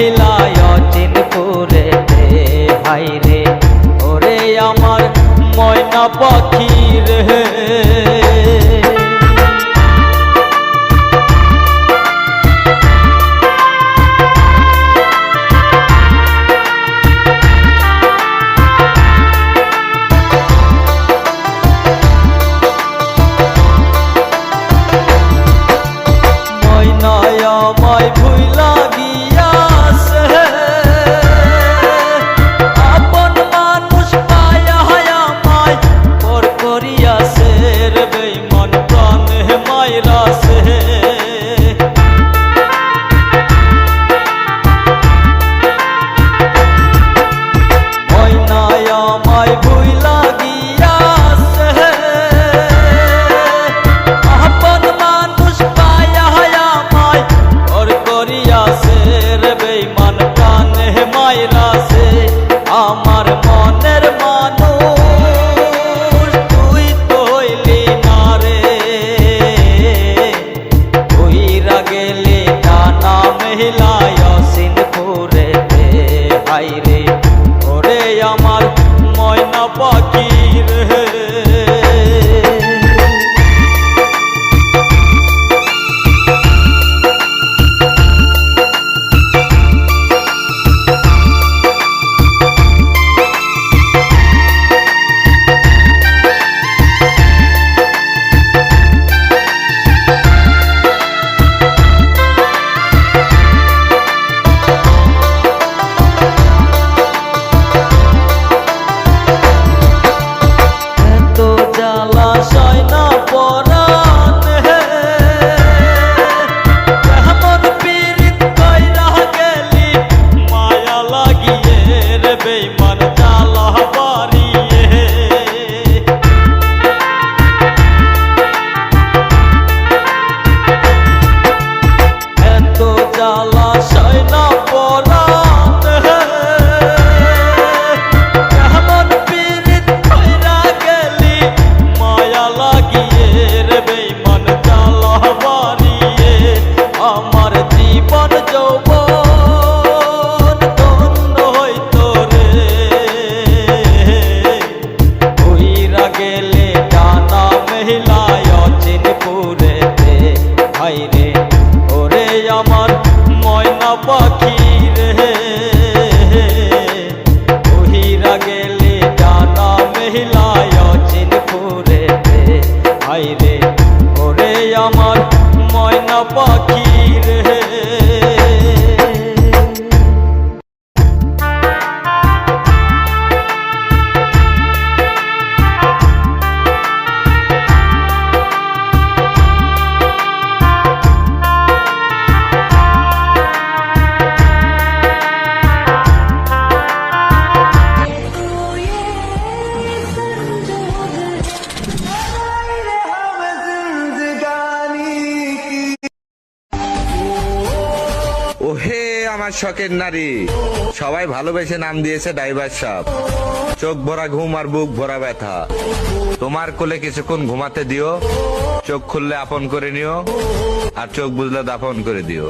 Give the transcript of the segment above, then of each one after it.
হেলায় অচিন করে রে। ওরে আমার ময়না পাখি রে। ওহে আমার শখের নারী। সবাই ভালোবেসে নাম দিয়েছে ড্রাইভার সাহ চোখ ভরা ঘুম আর বুক ভরা ব্যথা। তোমার কোলে কিছুক্ষণ ঘুমাতে দিও। চোখ খুললে আপন করে নিও। আর চোখ বুঝলে দাফন করে দিও।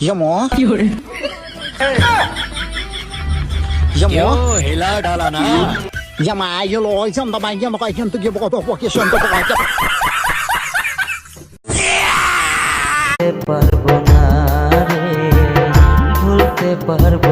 Dạ mỏ Dạ mỏ हिला डाला ना Dạ mà Dạ lỗi Dạ mà bài Dạ mà coi Dạ tôi bỏ tôi bỏ kia sơn tôi bỏ Dạ পারবো না রে ভুলতে পারবো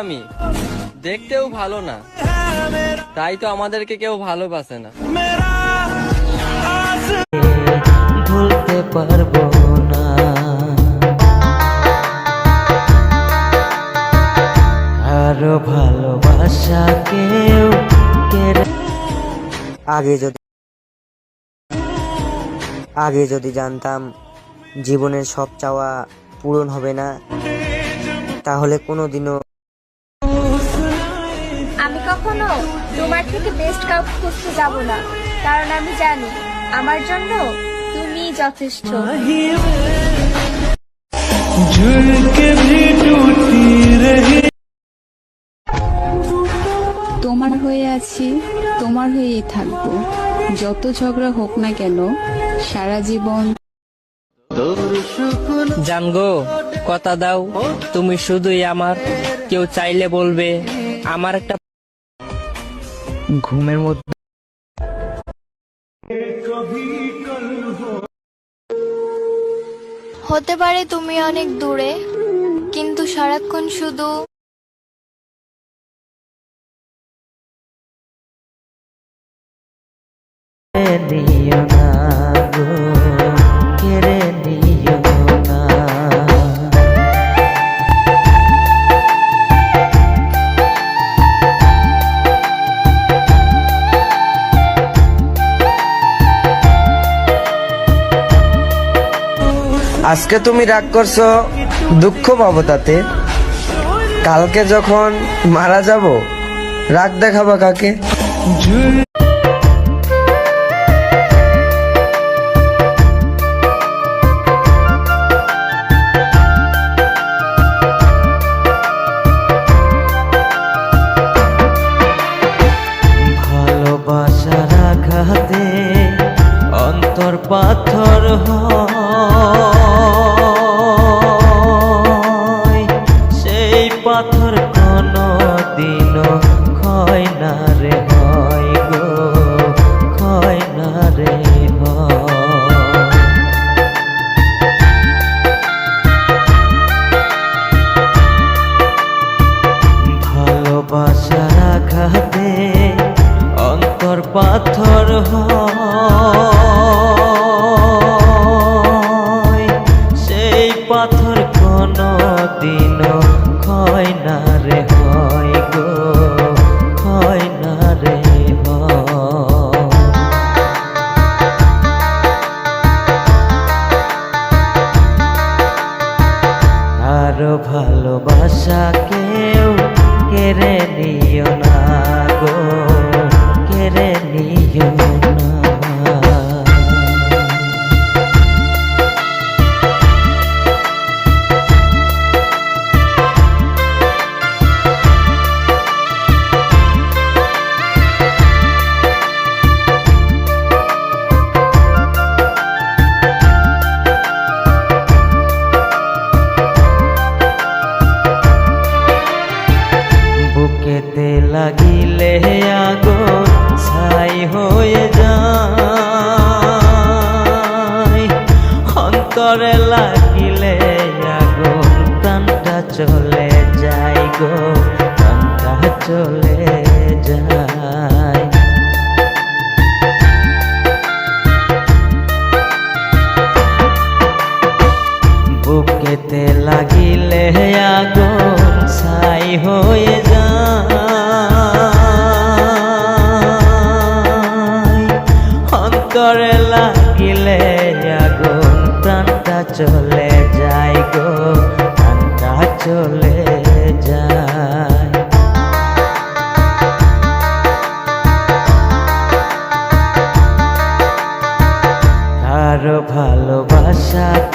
আমি। দেখতেও ভালো না। তাই তো আমাদেরকে কেউ ভালোবাসে না। ভুলতে পারব কারও ভালোবাসা কেউ আগে যদি আগে যদি জানতাম জীবনের সব চাওয়া পূরণ হবে না, তাহলে কোনোদিনও কখনো তোমার থেকে বেস্ট কাউকে খুঁজতে যাব না। কারণ আমি জানি আমার জন্য তুমি যথেষ্ট। তোমার হয়ে আছি তোমার হয়েই থাকব। যত ঝগড়া হোক না কেন সারা জীবন জানগো কথা দাও তুমি শুধুই আমার। কেউ চাইলে বলবে আমার একটা ঘুমের মধ্যে হতে পারে তুমি অনেক দূরে কিন্তু সারাক্ষণ শুধু আজকে তুমি রাগ করছ দুঃখ পাবো তাতে। কালকে যখন মারা যাব রাগ দেখাবা কাকে? অন্তরে লাগিলে আগুন প্রাণটা চলে যায় গো, প্রাণটা চলে যায়। বুকেতে লাগিলে আগুন ছাই হয়ে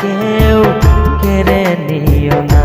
কেউ কেড়ে নিও না।